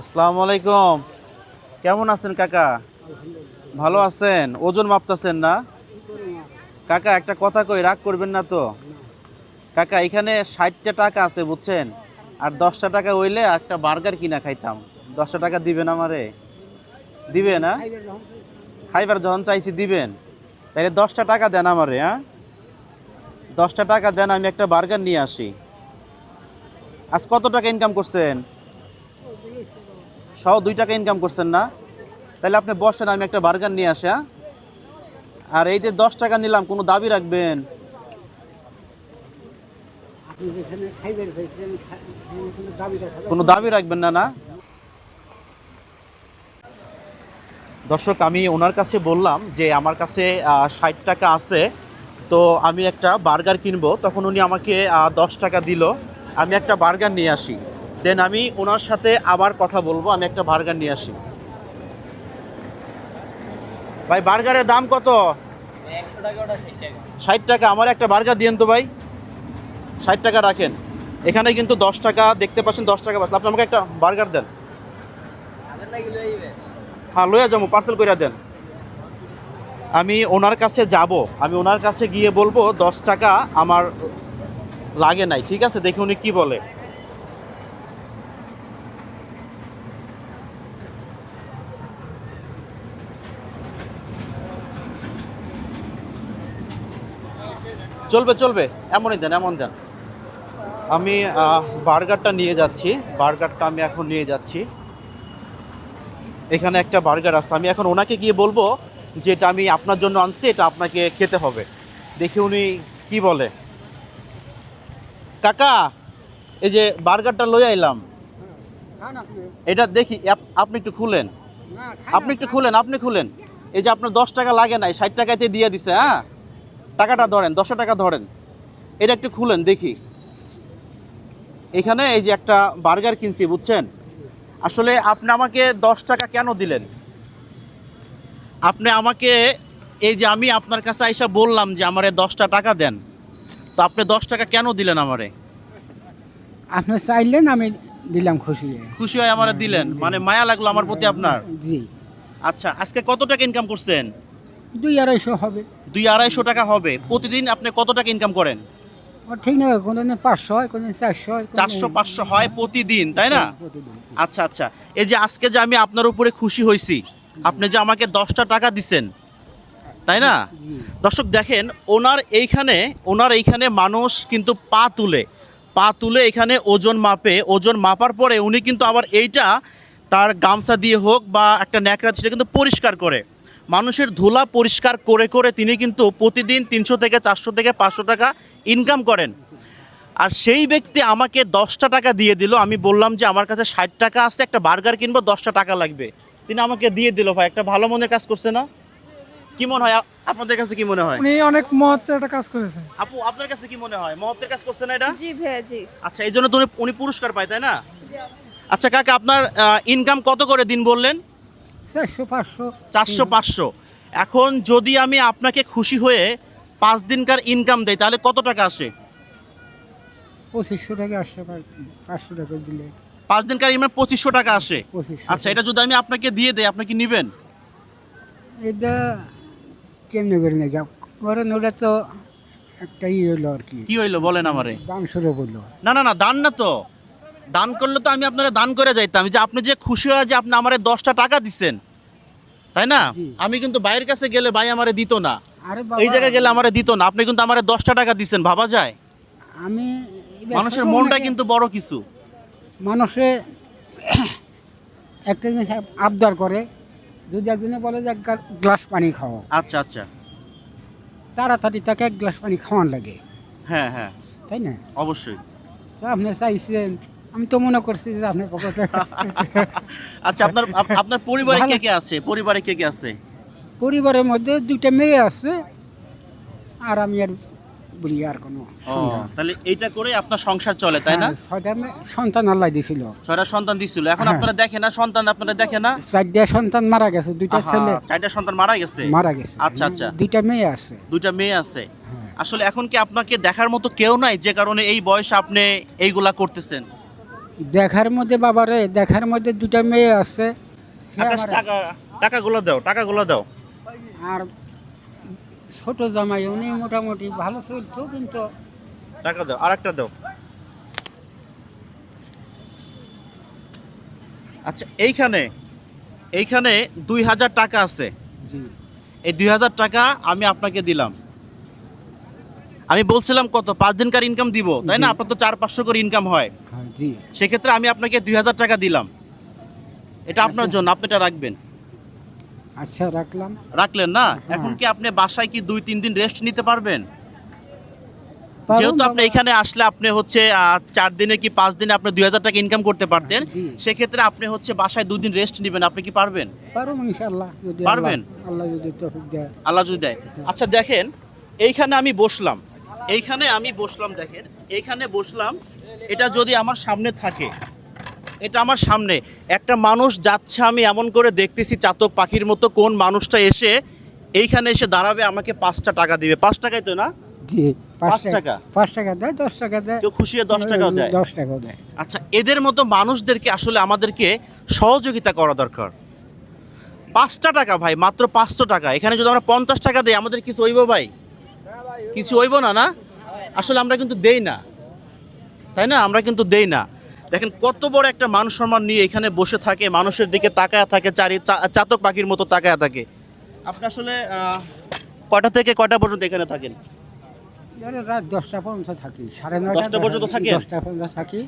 আসসালামু আলাইকুম। কেমন আছেন কাকা? ভালো আছেন? ওজন মাপতাছেন না? কাকা, একটা কথা কই, রাগ করবেন না তো? কাকা, এখানে ষাটটা টাকা আছে, বুঝছেন? আর দশটা টাকা হইলে একটা বার্গার কিনা খাইতাম। দশটা টাকা দিবেন আমারে? দিবে না খাইবার যখন চাইছি, দিবেন। তাহলে দশটা টাকা দেন আমারে হ্যাঁ? দশটা টাকা দেন, আমি একটা বার্গার নিয়ে আসি। আজ কত টাকা ইনকাম করছেন? সহ দুই টাকা ইনকাম করছেন না। তাহলে আপনি বসেন আমি একটা বার্গার নিয়ে আসি হ্যাঁ? আর এই যে দশ টাকা নিলাম কোনো দাবি রাখবেন? কোনো দাবি রাখবেন না না? দর্শক আমি ওনার কাছে বললাম যে আমার কাছে ষাট টাকা আছে তো আমি একটা বার্গার কিনবো। তখন উনি আমাকে দশ টাকা দিল। আমি একটা বার্গার নিয়ে আসি। দেন আমি ওনার সাথে আবার কথা বলব, আমি একটা বার্গার নিয়ে আসি। ভাই, বার্গারের দাম কত? ষাট টাকা, আমার একটা বার্গার দিয়েন তো ভাই। ষাট টাকা রাখেন। এখানে কিন্তু দশ টাকা, দেখতে পাচ্ছেন দশ টাকা বাঁচলো আপনি আমাকে একটা বার্গার দেন। হ্যাঁ লইয়া যাব পার্সেল করে দেন। আমি ওনার কাছে যাব, আমি ওনার কাছে গিয়ে বলব, দশ টাকা আমার লাগে নাই, ঠিক আছে? দেখি উনি কি বলে। চলবে চলবে। এমনই দেন এমন দেন। আমি বার্গারটা নিয়ে যাচ্ছি। বার্গারটা আমি এখন নিয়ে যাচ্ছি। এখানে একটা বার্গার আছে। আমি এখন ওনাকে গিয়ে বলব যে এটা আমি আপনার জন্য আনছি এটা আপনাকে খেতে হবে। দেখি উনি কি বলে। কাকা এই যে বার্গারটা লই আইলাম। এটা দেখি আপনি একটু খুলেন। আপনি একটু খুলেন আপনি খুলেন। এই যে আপনার দশ টাকা লাগে নাই ষাট টাকাতে দিয়ে দিছে হ্যাঁ? টাকাটা ধরেন দশশো টাকা ধরেন। এটা একটু খুলেন দেখি। এখানে এই যে একটা বার্গার কিনছি বুঝছেন? আসলে আপনি আমাকে দশ টাকা কেন দিলেন? আপনি আমাকে এই যে আমি আপনার কাছে আইসা বললাম যে আমারে দশটা টাকা দেন তো আপনি দশ টাকা কেন দিলেন আমারে? আপনি চাইলেন আমি দিলাম খুশি খুশি হয়ে আমারে দিলেন? মানে মায়া লাগল আমার প্রতি আপনার? জি। আচ্ছা আজকে কত টাকা ইনকাম করছেন? দুই আড়াইশো হবে। দুই আড়াইশো টাকা হবে। প্রতিদিন আপনি কত টাকা ইনকাম করেন? ঠিক নয় কোনো দিন পাঁচশো হয় কোনো দিন চারশো হয় চারশো পাঁচশো হয় প্রতিদিন তাই না? আচ্ছা আচ্ছা। এই যে আজকে যে আমি আপনার উপরে খুশি হয়েছি আপনি যে আমাকে দশটা টাকা দিছেন তাই না? দর্শক দেখেন ওনার এইখানে ওনার এইখানে মানুষ কিন্তু পা তুলে পা তুলে এখানে ওজন মাপে ওজন মাপার পরে উনি কিন্তু আবার এইটা তার গামছা দিয়ে হোক বা একটা ন্যাকড়া সেটা কিন্তু পরিষ্কার করে। মানুষের ধুলা পরিষ্কার করে করে তিনি কিন্তু প্রতিদিন তিনশো থেকে চারশো থেকে পাঁচশো টাকা ইনকাম করেন। আর সেই ব্যক্তি আমাকে দশটা টাকা দিয়ে দিল। আমি বললাম যে আমার কাছে ষাট টাকা আছে একটা বার্গার কিনবো দশটা টাকা লাগবে। তিনি আমাকে দিয়ে দিল ভাই একটা ভালো মনের কাজ করছে না? কি মনে হয়? আপনাদের কাছে কি মনে হয়? উনি অনেক মহত্বের একটা কাজ করেছেন। আপু আপনার কাছে কি মনে হয়? মহত্বের কাজ করছে না এটা? জি ভাইয়া জি। আচ্ছা এই জন্য তো উনি- উনি পুরস্কার পায় তাই না? আচ্ছা কাকা আপনার ইনকাম কত করে দিন বললেন? চারশো পাঁচশো চারশো পাঁচশো। এখন যদি আমি আপনাকে খুশি হয়ে পাঁচ দিনকার ইনকাম দেই তাহলে কত টাকা আসে? পঁচিশশো টাকা আসছে পাঁচশো টাকা দিলে। পাঁচ দিনকার ইনকাম পঁচিশশো টাকা আসে। আচ্ছা এটা যদি আমি আপনাকে দিয়ে দেই আপনি কি নেবেন? এটা কেমনে করে না যাও করেন ওটা তো একটা ই হলো আর কি। কি হইল বলেন আমারে। দাম শুরু বলল না না না দান না তো। দান করলে তো আমি আপনারা দান করে যাইতাম। যে আপনি যে খুশি হয়ে যে আপনি আমারে দশটা টাকা দিচ্ছেন তাই না? আমি কিন্তু বাইরের কাছে গেলে ভাই আমারে দিত না। আরে এই জায়গায় গেলে আমারে দিত না। আপনি কিন্তু আমারে দশটা টাকা দিচ্ছেন ভাবা যায়? আমি মানুষের মনটা কিন্তু বড় কিছু। মানুষে একটা জিনিস আবদার করে। যদি একজনে বলে যে এক গ্লাস পানি খাও। আচ্ছা আচ্ছা। তাড়াতাড়ি তাকে এক গ্লাস পানি খাওয়ান লাগে। হ্যাঁ হ্যাঁ। তাই না? অবশ্যই। আপনি চাইছেন আমি তো মনে করছি যে আপনার পকেটে আচ্ছা আপনার আপনার পরিবারে কে কে আছে? পরিবারে কে কে আছে? পরিবারের মধ্যে দুইটা মেয়ে আছে আর আমি আর বলি আর কোনো। তাহলে এইটা করে আপনার সংসার চলে তাই না? হ্যাঁ, ছয়টা সন্তান আল্লাহ দিছিল। ছয়টা সন্তান দিছিল। এখন হ্যাঁ। আপনারা দেখে না সন্তান আপনারা দেখে না? চারটা সন্তান মারা গেছে দুইটা ছেলে। চারটা সন্তান মারা গেছে? মারা গেছে। আচ্ছা, আচ্ছা। দুইটা মেয়ে আছে। দুইটা মেয়ে আছে। হ্যাঁ। আসলে এখন কি আপনাকে দেখার মতো কেউ নাই যে কারণে এই বয়সে আপনি এইগুলা করতেছেন? দেখার মধ্যে বাবারে দেখার মধ্যে দুটা মেয়ে আছে। আকাশ টাকা টাকাগুলো দাও টাকাগুলো দাও। আর ছোট জামাই উনি মোটামুটি ভালো চলতো কিন্তু। টাকা দাও আর একটা দাও। আচ্ছা এইখানে এইখানে দুই হাজার টাকা আছে। এই দুই হাজার টাকা আমি আপনাকে দিলাম। আমি বলছিলাম কত? পাঁচ দিনকার ইনকাম দিব তাই না? আপনার তো চার পাঁচশো করে ইনকাম হয়। হ্যাঁ জি। সেক্ষেত্রে আমি আপনাকে দুই হাজার টাকা দিলাম। এটা আপনার আচ্ছা। জন্য আপনি এটা রাখবেন। আচ্ছা রাখলাম। রাখলেন না? হ্যাঁ। এখন কি আপনি বাসায় কি দুই তিন দিন রেস্ট নিতে পারবেন? যেহেতু আপনি এখানে আসলে আপনি হচ্ছে চার দিনে কি পাঁচ দিনে আপনি দুই হাজার টাকা ইনকাম করতে পারতেন সেক্ষেত্রে আপনি হচ্ছে বাসায় দুই দিন রেস্ট নেবেন। আপনি কি পারবেন? পারবেন? আল্লাহ- আল্লাহ যদি দেয়। আল্লাহ যদি দেয়। আচ্ছা দেখেন এইখানে আমি বসলাম। এইখানে আমি বসলাম দেখেন। এইখানে বসলাম এটা যদি আমার সামনে থাকে এটা আমার সামনে। একটা মানুষ যাচ্ছে আমি এমন করে দেখতেছি চাতক পাখির মতো কোন মানুষটা এসে এইখানে এসে দাঁড়াবে আমাকে পাঁচটা টাকা দিবে। পাঁচ টাকাই তো না? জি পাঁচ টাকা? পাঁচ টাকা দেয় দশ টাকা দেয়। কেউ খুশি দশ টাকাও দেয়। দশ টাকাও দেয়। আচ্ছা এদের মতো মানুষদেরকে আসলে আমাদেরকে সহযোগিতা করা দরকার। পাঁচটা টাকা ভাই মাত্র পাঁচশো টাকা। এখানে যদি আমরা পঞ্চাশ টাকা দিই আমাদের কিছু হইব ভাই? কিছু হইব না না? আসলে আমরা কিন্তু দেই না। তাই না? আমরা কিন্তু দেই না। দেখেন কত বড় একটা মান সম্মান নিয়ে এখানে বসে থাকে মানুষের দিকে তাকায় থাকে চারি চাতক পাখির মতো তাকায় থাকে। আপনি আসলে কয়টা থেকে কয়টা পর্যন্ত এখানে থাকেন? রাত দশটা পর্যন্ত থাকি সাড়ে দশটা পর্যন্ত থাকেন? দশটা পর্যন্ত থাকি।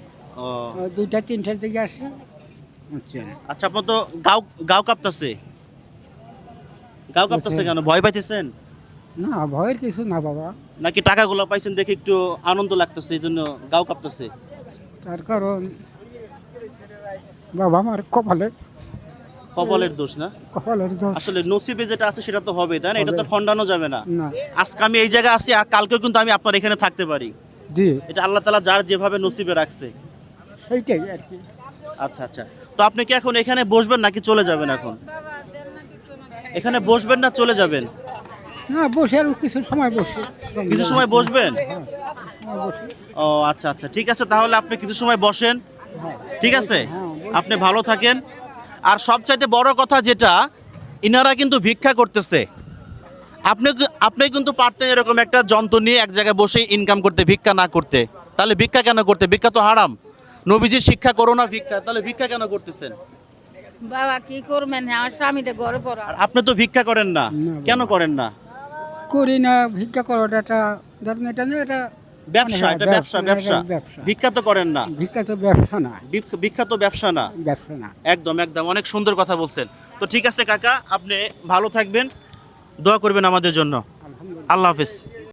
দুইটা তিনটার দিকে আসি। আচ্ছা। আপনার তো গাও গাও কাঁপতেছে। গাও কাঁপতেছে কেন? ভয় পাইতেছেন? না ভয়ের কিছু না বাবা। নাকি টাকাগুলো পাইছেন দেখে একটু আনন্দ লাগতেছে এই জন্য গাও কাঁপতেছে? তার কারণ বাবা আমার কপালে কপালের দোষ না? কপালের দোষ। আসলে নসিবে যেটা আছে সেটা তো হবে তাই না? এটা তো হবে। যাবে না। না। আজকে আমি এই জায়গায় আছি আর কালকেও কিন্তু আমি আপনার এখানে থাকতে পারি। জি। এটা আল্লাহ তালা যার যেভাবে নসিবে রাখছে। সেইটাই আর কি। আচ্ছা আচ্ছা। তো আপনি কি এখন এখানে বসবেন নাকি চলে যাবেন এখন? এখানে বসবেন না চলে যাবেন? না বসে আর কিছু সময় বসে। কিছু সময় বসবেন? হ্যাঁ, ও আচ্ছা আচ্ছা ঠিক আছে তাহলে আপনি কিছু সময় বসেন। ঠিক আছে? আপনি ভালো থাকেন। আর সবচাইতে বড় কথা যেটা ইনারা কিন্তু ভিক্ষা করতেছে। আপনি আপনি কিন্তু পারতেন এরকম একটা যন্ত্র নিয়ে এক জায়গায় বসে ইনকাম করতে ভিক্ষা না করতে। তাহলে ভিক্ষা কেন করতে? ভিক্ষা তো হারাম। নবীজির শিক্ষা করো না ভিক্ষা তাহলে ভিক্ষা কেন করতেছেন? বাবা কি করবেন? আমার স্বামীটা ঘরে পড়া। আপনি তো ভিক্ষা করেন না, কেন করেন না? করি না ভিক্ষা করাটা একটা ধরেন এটা না এটা ব্যবসা এটা ব্যবসা ব্যবসা ভিক্ষা তো করেন না। ভিক্ষা তো ব্যবসা না। বিখ্যাত ভিক্ষা তো ব্যবসা না। ব্যবসা না। একদম একদম। অনেক সুন্দর কথা বলছেন। তো ঠিক আছে কাকা আপনি ভালো থাকবেন। দোয়া করবেন আমাদের জন্য। আল্লাহ হাফিজ।